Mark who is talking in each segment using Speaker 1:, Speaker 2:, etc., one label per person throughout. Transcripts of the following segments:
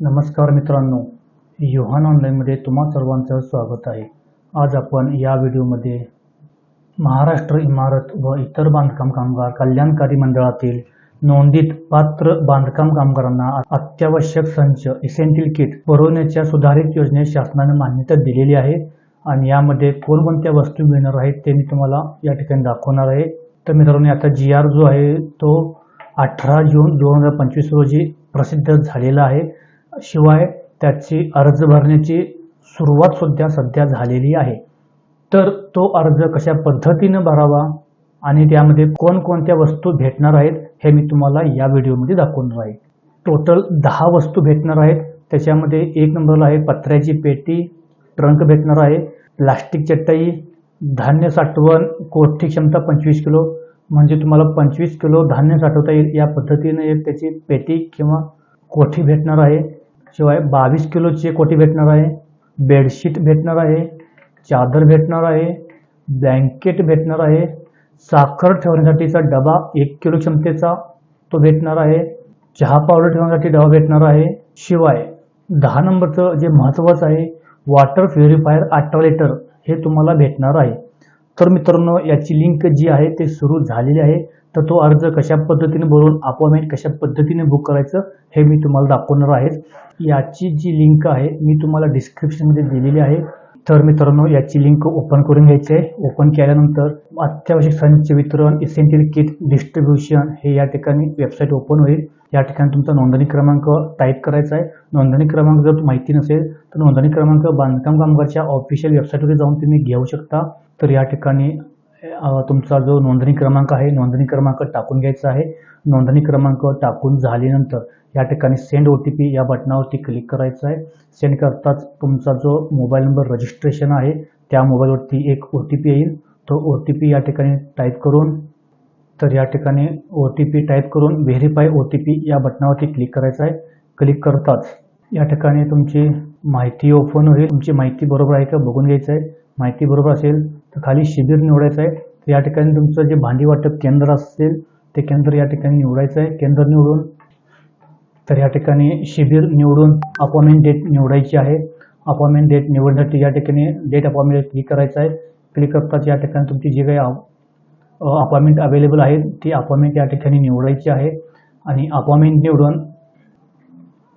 Speaker 1: नमस्कार मित्रांनो योहान ऑनलाईनमध्ये तुम्हा सर्वांचं स्वागत आहे. आज आपण या व्हिडिओमध्ये महाराष्ट्र इमारत व इतर बांधकाम कामगार कल्याणकारी मंडळातील नोंदीत पात्र बांधकाम कामगारांना अत्यावश्यक संच इसेंटिल किट पुरवण्याच्या सुधारित योजनेत शासनाने मान्यता दिलेली आहे आणि यामध्ये कोणकोणत्या वस्तू मिळणार आहेत ते मी तुम्हाला या ठिकाणी दाखवणार आहे. तर मित्रांनो आता जी आर जो आहे तो अठरा जून दोन हजार पंचवीस रोजी प्रसिद्ध झालेला आहे. शिवाय त्याची अर्ज भरण्याची सुरुवात सुद्धा सध्या झालेली आहे. तर तो अर्ज कशा पद्धतीनं भरावा आणि त्यामध्ये कोणकोणत्या वस्तू भेटणार आहेत हे मी तुम्हाला या व्हिडिओमध्ये दाखवणार आहे टोटल दहा वस्तू भेटणार आहेत. त्याच्यामध्ये एक नंबरला आहे पत्र्याची पेटी ट्रंक भेटणार आहे प्लास्टिक चटई धान्य साठवण कोठी क्षमता पंचवीस किलो म्हणजे तुम्हाला पंचवीस किलो धान्य साठवता येईल या पद्धतीने एक त्याची पेटी किंवा कोठी भेटणार आहे. शिवाय बावीस किलोची कोटी भेटणार आहे बेडशीट भेटणार आहे चादर भेटणार आहे ब्लँकेट भेटणार आहे साखर ठेवण्यासाठीचा डबा एक किलो क्षमतेचा तो भेटणार आहे चहा पावडर ठेवण्यासाठी डबा भेटणार आहे. शिवाय दहा नंबरचं जे महत्त्वाचं आहे वॉटर प्युरिफायर अठरा लिटर हे तुम्हाला भेटणार आहे. तर मित्रांनो याची लिंक जी आहे ते सुरू झालेली आहे. तर तो अर्ज कशा पद्धतीने भरून अपॉइंटमेंट कशा पद्धतीने बुक करायचं हे मी तुम्हाला दाखवणार आहे. याची जी लिंक आहे मी तुम्हाला डिस्क्रिप्शनमध्ये दिलेली आहे. तर मित्रांनो याची लिंक ओपन करून घ्यायची आहे. ओपन केल्यानंतर अत्यावश्यक संच वितरण इसेन्शियल किट डिस्ट्रीब्युशन हे या ठिकाणी वेबसाईट ओपन होईल. या ठिकाणी तुमचा नोंदणी क्रमांक टाईप करायचा आहे. नोंदणी क्रमांक जर माहिती नसेल तर नोंदणी क्रमांक बांधकाम कामगारच्या ऑफिशियल वेबसाईटवर जाऊन तुम्ही घेऊ शकता. तर या ठिकाणी तुमचा जो नोंदणी क्रमांक आहे नोंदणी क्रमांक टाकून घ्यायचा आहे. नोंदणी क्रमांक टाकून झाल्यानंतर या ठिकाणी सेंड ओ टी पी या बटनावरती क्लिक करायचं आहे. सेंड करताच तुमचा जो मोबाईल नंबर रजिस्ट्रेशन आहे त्या मोबाईलवरती एक ओ टी पी येईल. तो ओ टी पी या ठिकाणी टाईप करून तर या ठिकाणी ओ टी पी टाईप करून व्हेरीफाय ओ टी पी या बटनावरती क्लिक करायचं आहे. क्लिक करताच या ठिकाणी तुमची माहिती ओपन होईल. तुमची माहिती बरोबर आहे का? बघून घ्यायचं आहे. माहिती बरोबर असेल तर खाली शिबिर निवडायचं आहे. तर या ठिकाणी तुमचं जे भांडी वाटप केंद्र असेल ते केंद्र या ठिकाणी निवडायचं आहे. केंद्र निवडून तर या ठिकाणी शिबिर निवडून अपॉइंटमेंट डेट निवडायची आहे. अपॉइंटमेंट डेट निवडण्यासाठी या ठिकाणी डेट अपॉइंटमेंट क्लिक करायचं आहे. क्लिक करताच या ठिकाणी तुमची जी काही अपॉइंटमेंट अवेलेबल आहे ती अपॉइंटमेंट या ठिकाणी निवडायची आहे. आणि अपॉइंटमेंट निवडून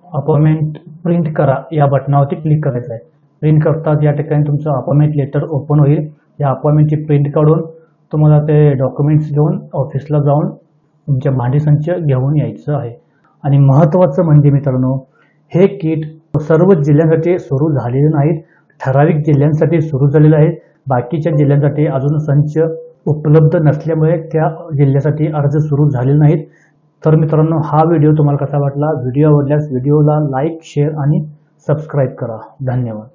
Speaker 1: अपॉइंटमेंट प्रिंट करा या बटनावरती क्लिक करायचं आहे. प्रिंट करताच या ठिकाणी तुमचं अपॉइंटमेंट लेटर ओपन होईल. या अपॉइंटमेंटची प्रिंट काढून तुम्हाला ते डॉक्युमेंट्स घेऊन ऑफिसला जाऊन तुमच्या भांडी संच घेऊन यायचं आहे. आणि महत्त्वाचं म्हणजे मित्रांनो हे किट सर्व जिल्ह्यांसाठी सुरू झालेले नाहीत. ठराविक जिल्ह्यांसाठी सुरू झालेलं आहे. बाकीच्या जिल्ह्यांसाठी अजून संच उपलब्ध नसल्यामुळे त्या जिल्ह्यासाठी अर्ज सुरू झालेले नाहीत. तर मित्रांनो हा व्हिडिओ तुम्हाला कसा वाटला? व्हिडिओ आवडल्यास व्हिडिओला लाईक शेअर आणि सबस्क्राईब करा. धन्यवाद.